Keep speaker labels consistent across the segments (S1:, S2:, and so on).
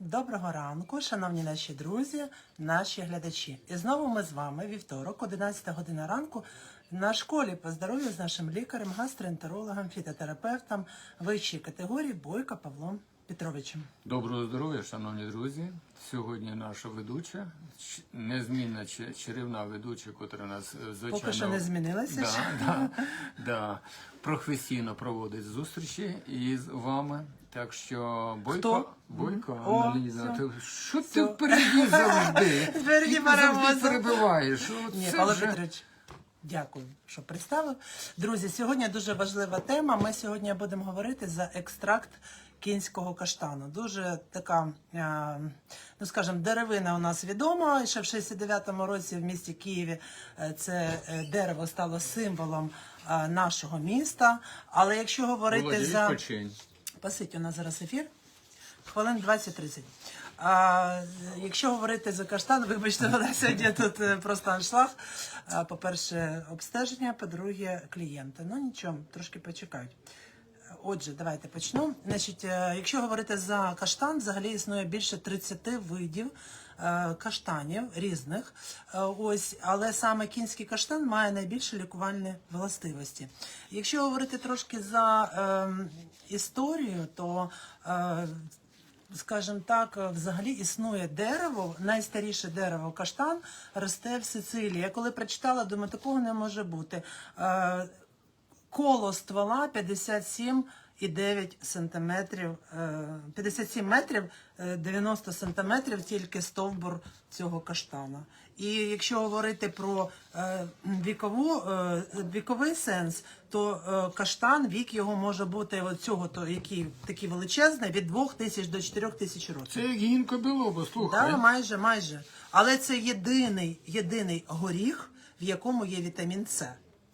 S1: Доброго ранку, шановні наші друзі, наші глядачі. І знову ми з вами вівторок, 11 година ранку, на школі по здоров'ю з нашим лікарем, гастроентерологом, фітотерапевтом вищої категорії Бойко Павлом Петровичем.
S2: Доброго здоров'я, шановні друзі. Сьогодні наша ведуча, незмінна чарівна ведуча, котра нас е, звичайно
S1: Поки що не змінилася.
S2: да, да, да, професійно проводить зустрічі із вами. Так що Бойко,
S1: Хто?
S2: Бойко,
S1: О,
S2: Аналіза,
S1: все.
S2: ти що
S1: Все.
S2: ти впереді завжди?
S1: Впереді
S2: Ти завжди перебиваєш.
S1: Ні,
S2: це
S1: Павло
S2: вже-
S1: Петрович, дякую, що представив. Друзі, сьогодні дуже важлива тема. Ми сьогодні будемо говорити за екстракт кінського каштану. Дуже така, е, ну скажімо, деревина у нас відома. І ще в 69-му році в місті Києві е, це е, дерево стало символом е, нашого міста. Але якщо говорити
S2: Володя,
S1: за
S2: відпочинь.
S1: Пасить у нас зараз ефір. Хвилин 20-30. А, якщо говорити за каштан, вибачте, вона сьогодні тут е, просто аншлаг. По-перше, обстеження, по-друге, клієнти. Ну нічого, трошки почекають. Отже, давайте почну. Значить, е, якщо говорити за каштан, взагалі існує більше 30 видів каштанів різних. Е, Ось, але саме кінський каштан має найбільше лікувальні властивості. Якщо говорити трошки за ем, історію, то е, скажімо так, е, взагалі існує дерево, найстаріше дерево каштан росте в Сицилії. Я коли прочитала, думаю, такого не може бути. Е, коло ствола 57,9 сантиметрів, е, 57 метрів е, 90 сантиметрів тільки стовбур цього каштана. І якщо говорити про е, вікову, е, віковий сенс, то е, каштан, вік його може бути цього, то, який такий величезний, від 2 тисяч до 4 тисяч років.
S2: Це як гінко білоба, слухай.
S1: Да, майже, майже. Але це єдиний, єдиний горіх, в якому є вітамін С.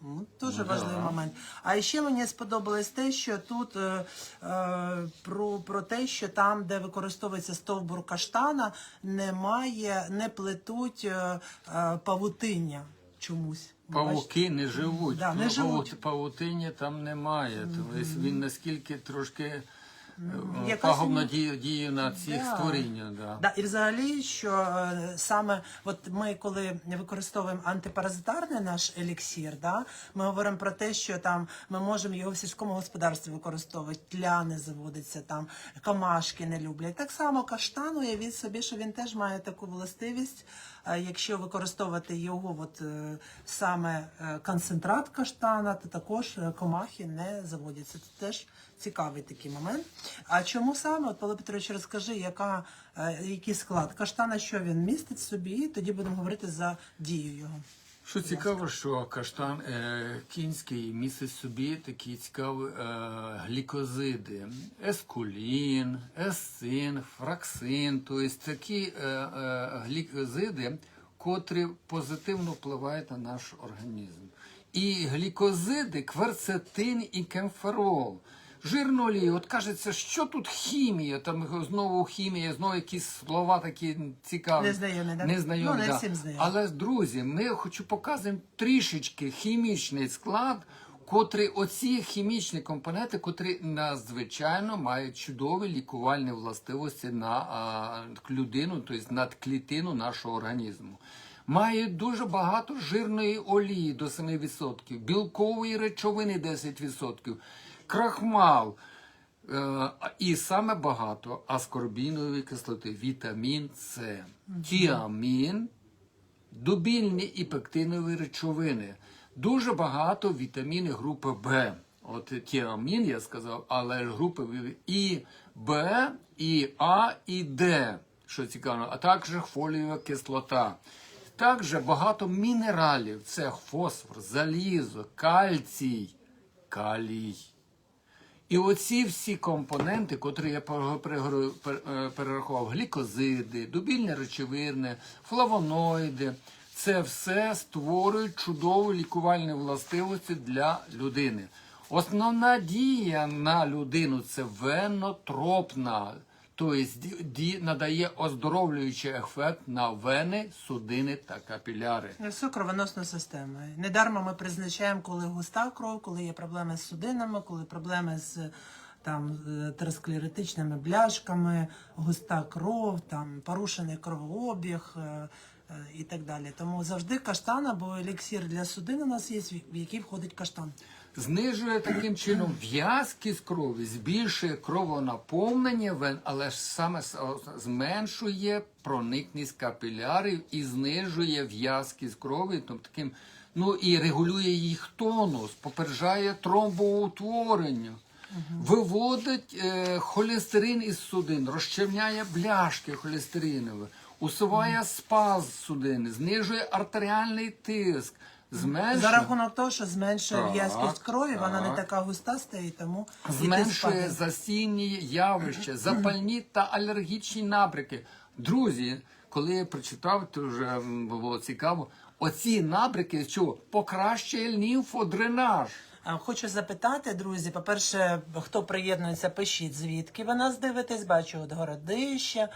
S1: Ну, Дуже важливий момент. А ще мені сподобалось те, що тут е, е, про, про те, що там, де використовується стовбур каштана, немає, не плетуть е, е, павутиння чомусь.
S2: Павуки не живуть.
S1: Да, не
S2: Паву-
S1: живуть.
S2: Павутині там немає. Тобто він наскільки трошки
S1: якась
S2: пагубно діє, діє на цих
S1: Да.
S2: створіння. Да.
S1: Да, і взагалі, що е, саме от ми, коли використовуємо антипаразитарний наш еліксір, да, ми говоримо про те, що там ми можемо його в сільському господарстві використовувати, тля не заводиться, там камашки не люблять. Так само каштан, уявіть собі, що він теж має таку властивість. Якщо використовувати його, от е, саме е, концентрат каштана, то також е, комахи не заводяться. Це теж цікавий такий момент. А чому саме? От Павло Петрович, розкажи, яка, який склад каштана, що він містить в собі, і тоді будемо говорити за дію його.
S2: Що цікаво, що каштан е, кінський містить собі такі цікаві е, глікозиди: ескулін, есцин, фраксин, тобто такі е, е, глікозиди, котрі позитивно впливають на наш організм. І глікозиди, кверцетин і кемферол. Жирну олію, от кажеться, що тут хімія, там знову хімія, знову якісь слова такі цікаві.
S1: Незнайомі, да?
S2: Незнайомі,
S1: Ну, не
S2: да.
S1: всім знайомі.
S2: Але друзі, ми хочу показати трішечки хімічний склад, котрий оці хімічні компоненти, котрі надзвичайно мають чудові лікувальні властивості на а, людину, тобто на клітину нашого організму. Має дуже багато жирної олії до 7%, білкової речовини 10%, крахмал. Е, І саме багато аскорбінової кислоти, вітамін С, тіамін, дубільні і пектинові речовини. Дуже багато вітамінів групи Б. От тіамін я сказав, але групи і Б, і А, і Д, що цікаво, а також фолієва кислота. Також багато мінералів: це фосфор, залізо, кальцій, калій. І оці всі компоненти, котрі я е, перерахував, глікозиди, дубільні речовини, флавоноїди, це все створюють чудові лікувальні властивості для людини. Основна дія на людину це венотропна, тобто надає оздоровлюючий ефект на вени, судини та капіляри.
S1: Всю кровоносну систему. Недарма ми призначаємо, коли густа кров, коли є проблеми з судинами, коли проблеми з там е, теросклеротичними бляшками, густа кров, там порушений кровообіг. е, е, І так далі. Тому завжди каштан або еліксір для судин у нас є, в який входить каштан.
S2: Знижує таким чином в'язкість крові, збільшує кровонаповнення але ж саме зменшує проникність капілярів і знижує в'язкість крові, тобто таким, ну і регулює їх тонус, попереджає тромбоутворення. Виводить е, холестерин із судин, розчерняє бляшки холестеринові, усуває спаз судини, знижує артеріальний тиск, зменшує
S1: За рахунок того, що зменшує
S2: Так,
S1: в'язкість крові, вона не
S2: так.
S1: така густа стає, тому і
S2: зменшує засінні явища, запальні та алергічні набряки. Друзі, коли я прочитав, то вже м, було цікаво. Оці набряки що покращує лімфодренаж.
S1: А, Хочу запитати, друзі, по-перше, хто приєднується, пишіть, звідки ви нас дивитесь. Бачу от Городище,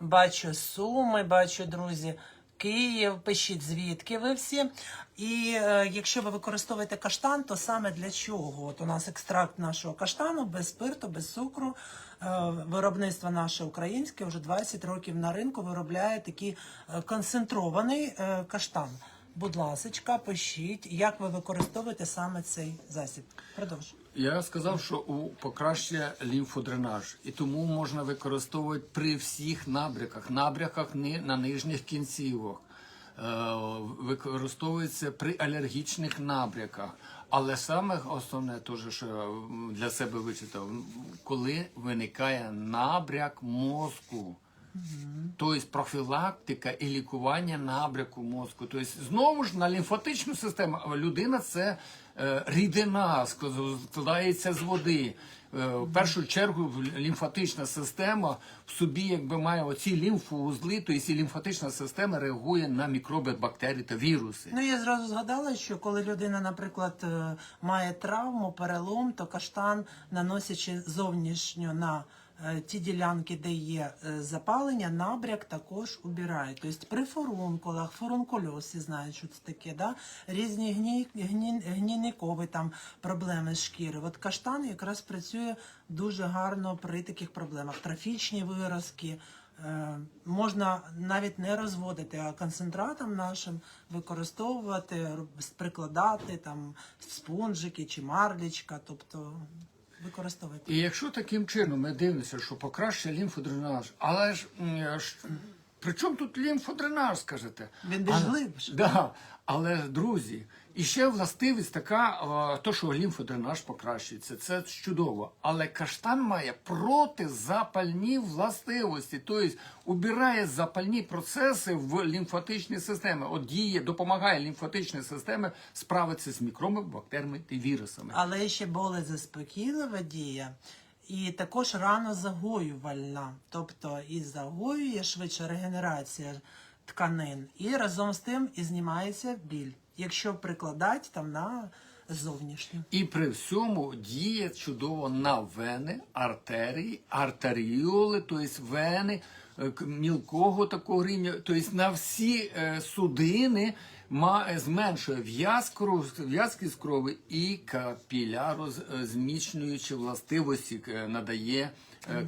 S1: бачу Суми, бачу, друзі, Київ, пишіть, звідки ви всі. І е, якщо ви використовуєте каштан, то саме для чого? От у нас екстракт нашого каштану без спирту, без цукру. Е, виробництво наше українське вже 20 років на ринку виробляє такий е, концентрований е, каштан. Будь ласочка, пишіть, як ви використовуєте саме цей засіб. Продовж.
S2: Я сказав, що у покращує лімфодренаж, і тому можна використовувати при всіх набряках, набряках ни- на нижніх кінцівок. Е, Використовується при алергічних набряках. Але саме основне, теж, що для себе вичитав, коли виникає набряк мозку. Тобто профілактика і лікування набряку мозку. Тобто, знову ж на лімфатичну систему. Людина це е, рідина, складається з води. Е, в першу чергу лімфатична система в собі якби має оці лімфоузли, тобто і лімфатична система реагує на мікроби, бактерії та віруси.
S1: Ну я зразу згадала, що коли людина, наприклад, е, має травму, перелом, то каштан, наносячи зовнішньо на ті ділянки, де є е, запалення, набряк також убирає. Тобто при фурункулах, фурункульоз, всі знають, що це таке, да? різні гні, гні, гнійникові там проблеми з шкіри. От каштан якраз працює дуже гарно при таких проблемах. Трофічні виразки. Е, Можна навіть не розводити, а концентратом нашим використовувати, прикладати там спонжики чи марлічка, тобто використовувати.
S2: І якщо таким чином ми дивимося, що покращує лімфодренаж, але ж при чому тут лімфодренаж, скажете?
S1: Він більш глибше.
S2: Да. Але друзі, і ще властивість така, то що лімфодренаж покращується, це чудово. Але каштан має протизапальні властивості, тобто убирає запальні процеси в лімфатичній системі. От діє, допомагає лімфатичній системі справитися з мікробами, бактеріями та вірусами.
S1: Але ще болезаспокійлива дія. І також рано загоювальна, тобто і загоює швидше регенерація тканин, і разом з тим і знімається біль, якщо прикладати там на зовнішню.
S2: І при всьому діє чудово на вени, артерії, артеріоли, тобто вени е, мілкого такого рівня, тобто на всі е, судини е, зменшує в'яз кров- в'язкість крові і капіляро зміцнюючі властивості надає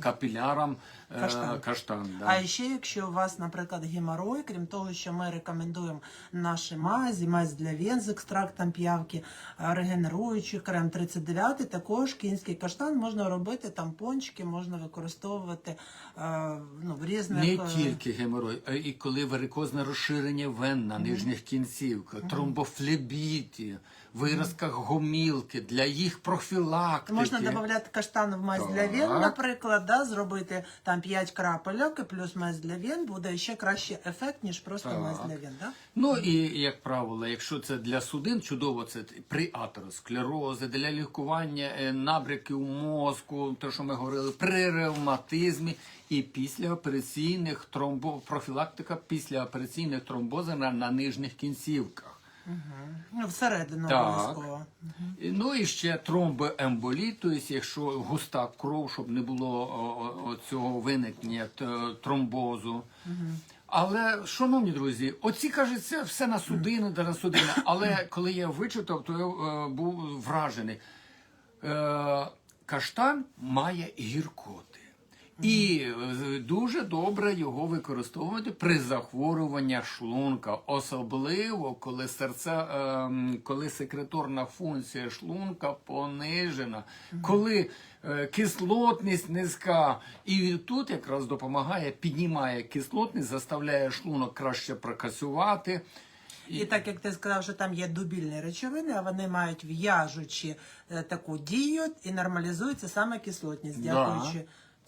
S2: капілярам
S1: Каштан.
S2: каштан да.
S1: А ще якщо у вас, наприклад, геморой, крім того, що ми рекомендуємо наші мазі, мазь для вен з екстрактом п'явки, а, регенеруючий крем 39, також кінський каштан можна робити тампончики, можна використовувати е, ну, в різних
S2: Не
S1: е,
S2: тільки геморой, а і коли варикозне розширення вен на нижніх кінцівках, тромбофлебіті, виразках гомілки, для їх профілактики.
S1: Можна додати каштан в мазь для вен, наприклад, да, зробити там 5 крапельок і плюс мазь для вен, буде ще кращий ефект, ніж просто
S2: Так.
S1: мазь для вен. Да?
S2: Ну і як правило, якщо це для судин, чудово це при атеросклерози, для лікування е, набряків мозку, те, що ми говорили, при ревматизмі і післяопераційних тромбо профілактика післяопераційних тромбозів на, на нижніх кінцівках.
S1: Ну, всередину
S2: Так.
S1: обов'язково.
S2: І, Ну і ще тромбоемболі, тобто якщо густа кров, щоб не було о, о, цього виникнення т- тромбозу. Але, шановні друзі, оці кажеться все на судини, да на судини. Але коли я вичитав, то я е, був вражений. Е, каштан має гіркоти. І е, дуже добре його використовувати при захворюваннях шлунка, особливо коли серце, ем, коли секреторна функція шлунка понижена, коли е, кислотність низька. І тут якраз допомагає, піднімає кислотність, заставляє шлунок краще прокасувати.
S1: І так як ти сказав, що там є дубільні речовини, а вони мають в'яжучі е, таку дію і нормалізується саме кислотність,
S2: Да.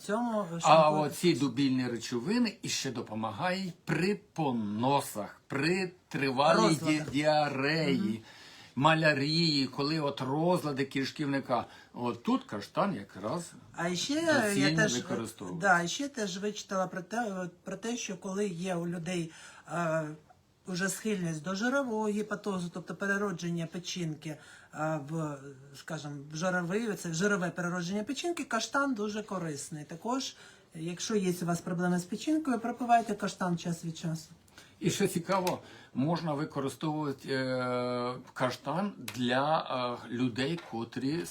S1: Цьому.
S2: А оці дубільні речовини іще допомагають при поносах, при тривалій
S1: Розладах.
S2: ді- діареї, малярії, коли от розлади кишківника. От тут каштан якраз
S1: А ще
S2: доцільно
S1: я теж
S2: використовувати.
S1: да, і ще теж вичитала про те, про те, що коли є у людей е, уже схильність до жирового гіпотозу, тобто переродження печінки в, скажімо, в жировий, це жирове переродження печінки, каштан дуже корисний. Також, якщо є у вас проблеми з печінкою, пропивайте каштан час від часу.
S2: І що цікаво, можна використовувати е, каштан для е, людей, котрі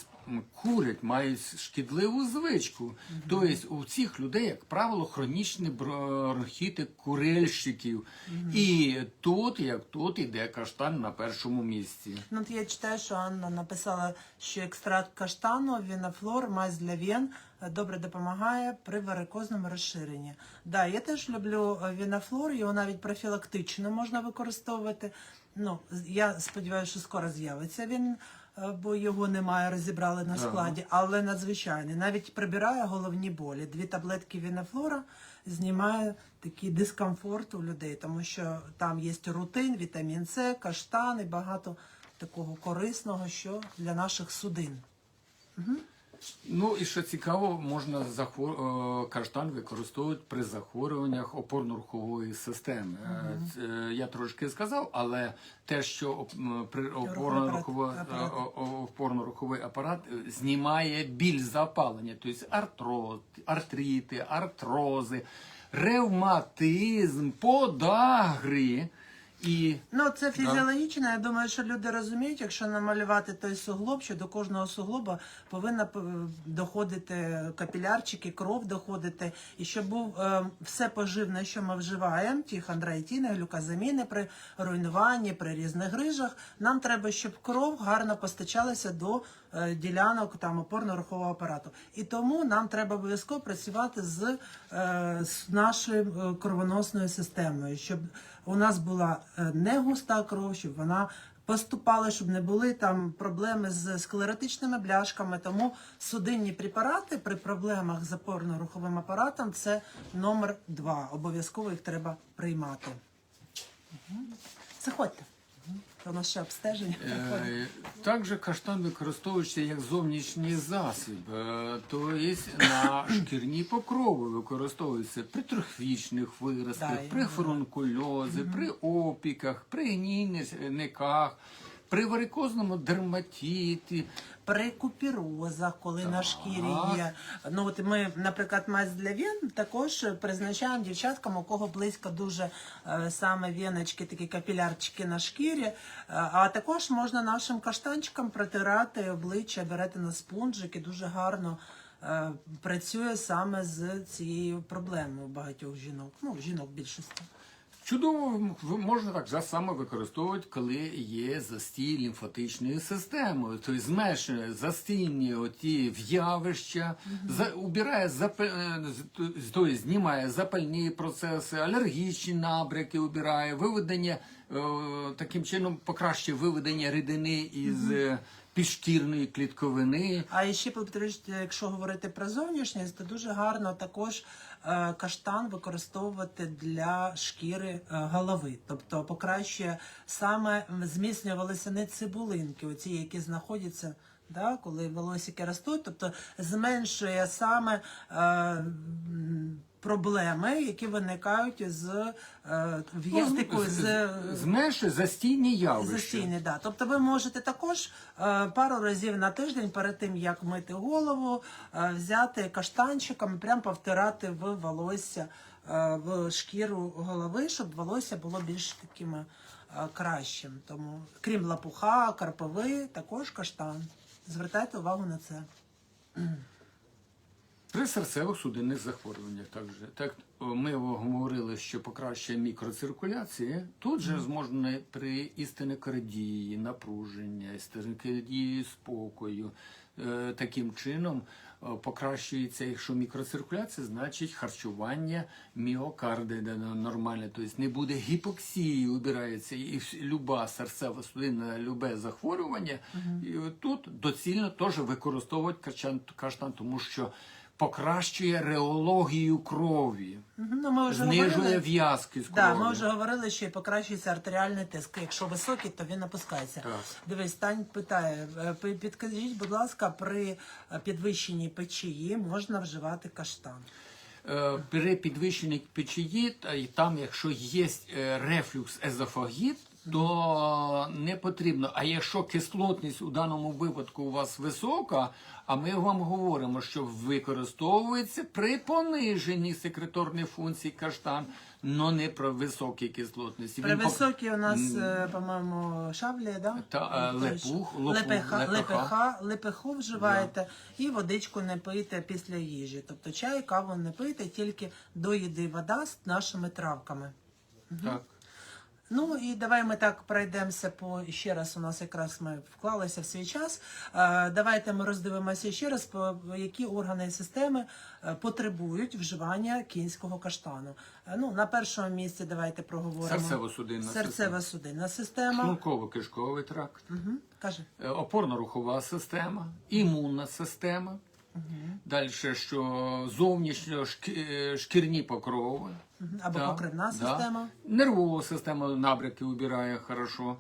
S2: курять, мають шкідливу звичку. Тобто у цих людей, як правило, хронічні бронхіти курильщиків. І тут, як тут, іде каштан на першому місці.
S1: Ну, от я читаю, що Анна написала, що екстракт каштану, вінофлор, мазь для вен е, добре допомагає при варикозному розширенні. Да, я теж люблю е, вінофлор, його навіть профілактично можна використовувати. Ну, я сподіваюся, що скоро з'явиться він, бо його немає, розібрали на складі, але надзвичайний. Навіть прибирає головні болі. Дві таблетки Вінафлора знімає такий дискомфорт у людей, тому що там є рутин, вітамін С, каштан і багато такого корисного, що для наших судин.
S2: Ну і що цікаво, можна захвор... е, каштан використовувати при захворюваннях опорно-рухової системи. Це Я трошки сказав, але те, що при опорно-руховий апарат знімає біль запалення, тобто артроз, артрити, артрози, ревматизм, подагри. І
S1: Ну, це фізіологічно. Я думаю, що люди розуміють, якщо намалювати той суглоб, що до кожного суглоба повинна п- доходити капілярчики, кров доходити, і щоб був е, все поживне, що ми вживаємо, ті хондроїтіни, глюкозаміни при руйнуванні, при різних грижах. Нам треба, щоб кров гарно постачалася до е, ділянок там опорно-рухового апарату. І тому нам треба обов'язково працювати з, е, з нашою е, кровоносною системою, щоб у нас була е, не густа кров, щоб вона поступала, щоб не були там проблеми з склеротичними бляшками. Тому судинні препарати при проблемах з опорно-руховим апаратом це номер два. Обов'язково їх треба приймати. Заходьте. Це наше обстеження.
S2: Е, Також каштан використовується як зовнішній засіб, е, тобто на шкірні покрови використовується при трохвічних виразках,
S1: Да,
S2: при
S1: я-
S2: фурункульозі, при опіках, при гнійниках, при варикозному дерматиті.
S1: При купірозах, коли на шкірі є. Ну от ми, наприклад, мазь для вен також призначаємо дівчаткам, у кого близько дуже е, саме веночки, такі капілярчики на шкірі. Е, а також можна нашим каштанчикам протирати обличчя, берете на спунжик і дуже гарно. е, Працює саме з цією проблемою багатьох жінок, ну жінок більшості.
S2: Чудово можна так же саме використовувати, коли є застій лімфатичної системи. Тобто зменшує застійні оті в'явища, за, убирає запа, е, тобто знімає запальні процеси, алергічні набряки убирає, виведення таким чином покращує виведення рідини із е, підшкірної клітковини.
S1: А ще повторюсь, якщо говорити про зовнішність, то дуже гарно також е, каштан використовувати для шкіри е, голови. Тобто покращує саме зміцнює волосяні цибулинки, оці, які знаходяться. Да, коли волосики ростуть, тобто зменшує саме е, проблеми, які виникають з е, в'я- такою, з,
S2: Зменшує застійні явища.
S1: Застійний, да. Тобто ви можете також е, пару разів на тиждень перед тим, як мити голову, е, взяти каштанчиком і прям повтирати в волосся, е, в шкіру голови, щоб волосся було більш таким е, кращим. Тому, крім лапуха, карпови, також каштан. Звертайте увагу на це.
S2: При серцево-судинних захворюваннях також. Так ми говорили, що покращує мікроциркуляція. Тут же можна при істинокардії, напруження, істинокардії спокою. Е, Таким чином покращується, якщо мікроциркуляція, значить харчування міокарди де нормальне, тобто не буде гіпоксії, убирається і люба серцева судинна, любе захворювання. І тут доцільно теж використовувати каштан, тому що покращує реологію крові,
S1: Ну, ми вже
S2: знижує
S1: говорили.
S2: в'язки
S1: з
S2: крові.
S1: ми вже говорили, що покращується артеріальний тиск. Якщо високий, то він опускається.
S2: Так.
S1: Дивись, Тань питає, е, підкажіть, будь ласка, при е, підвищенні печії можна вживати каштан?
S2: Е, При підвищенні печії, і там, якщо є е, рефлюкс езофагіт, то не потрібно. А якщо кислотність у даному випадку у вас висока, а ми вам говоримо, що використовується при пониженні секреторної функції каштан, але не про високі кислотності.
S1: При
S2: Він пок-
S1: високій у нас, е, по-моєму, шавлі, да?
S2: Та, е, лепух, лопух,
S1: лепеха,
S2: лепеха.
S1: лепеха, лепеху вживаєте і водичку не пийте після їжі. Тобто чай, каву не пийте, тільки до їди вода з нашими травками.
S2: Так.
S1: Ну і давай ми так пройдемося по ще раз. У нас якраз ми вклалися в свій час. Давайте ми роздивимося ще раз, по які органи і системи е, потребують вживання кінського каштану. Е, Ну на першому місці давайте проговоримо
S2: Серцево-судинна
S1: серцево-судинна система.
S2: Шлунково-кишковий тракт.
S1: Угу. Каже.
S2: Опорно-рухова система, імунна система. Далі, що зовнішньо е, шкірні покрови.
S1: Мгм. Або
S2: Да,
S1: покривна
S2: да. Нервова система набряки убирає хорошо.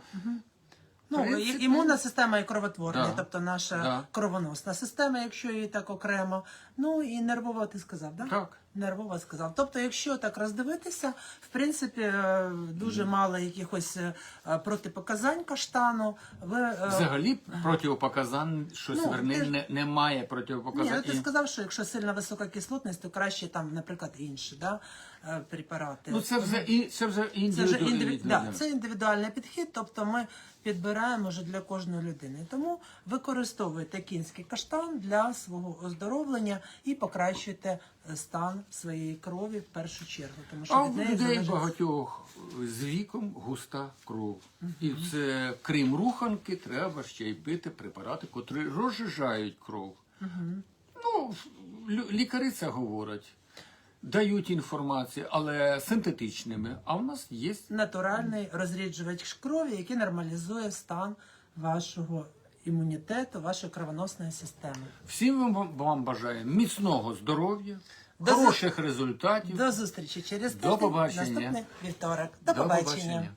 S1: Ну,
S2: принципі,
S1: і- імунна система і кровотворна,
S2: Да.
S1: тобто наша
S2: Да.
S1: кровоносна система, якщо її так окремо. Ну і нервова, ти сказав, да?
S2: Так.
S1: Нервова сказав. Тобто, якщо так роздивитися, в принципі, е, дуже мало якихось е, протипоказань каштану. Ви, е,
S2: Взагалі протипоказань, щось
S1: Ну,
S2: верни,
S1: ти
S2: не, немає
S1: ні, ну, ти сказав, що якщо сильно висока кислотність, то краще там, наприклад, інші да, препарати.
S2: Ну це вже і це вже
S1: Це вже
S2: індивідуально.
S1: да, це індивідуальний підхід, тобто ми підбираємо вже для кожної людини. Тому використовуйте кінський каштан для свого оздоровлення і покращуйте стан своєї крові в першу чергу. Тому що
S2: А
S1: від неї
S2: людей
S1: залежить...
S2: багатьох з віком густа кров. І це, крім руханки, треба ще й пити препарати, котрі розжижають кров. Ну, лю- лікарі це говорять, дають інформацію, але синтетичними. А в нас є
S1: натуральний розріджувач крові, який нормалізує стан вашого імунітету, вашої кровоносної системи.
S2: всім вам, вам бажаю міцного здоров'я,
S1: До
S2: хороших результатів.
S1: До зустрічі через
S2: До побачення.
S1: наступний вівторок. До,
S2: До
S1: побачення.
S2: побачення.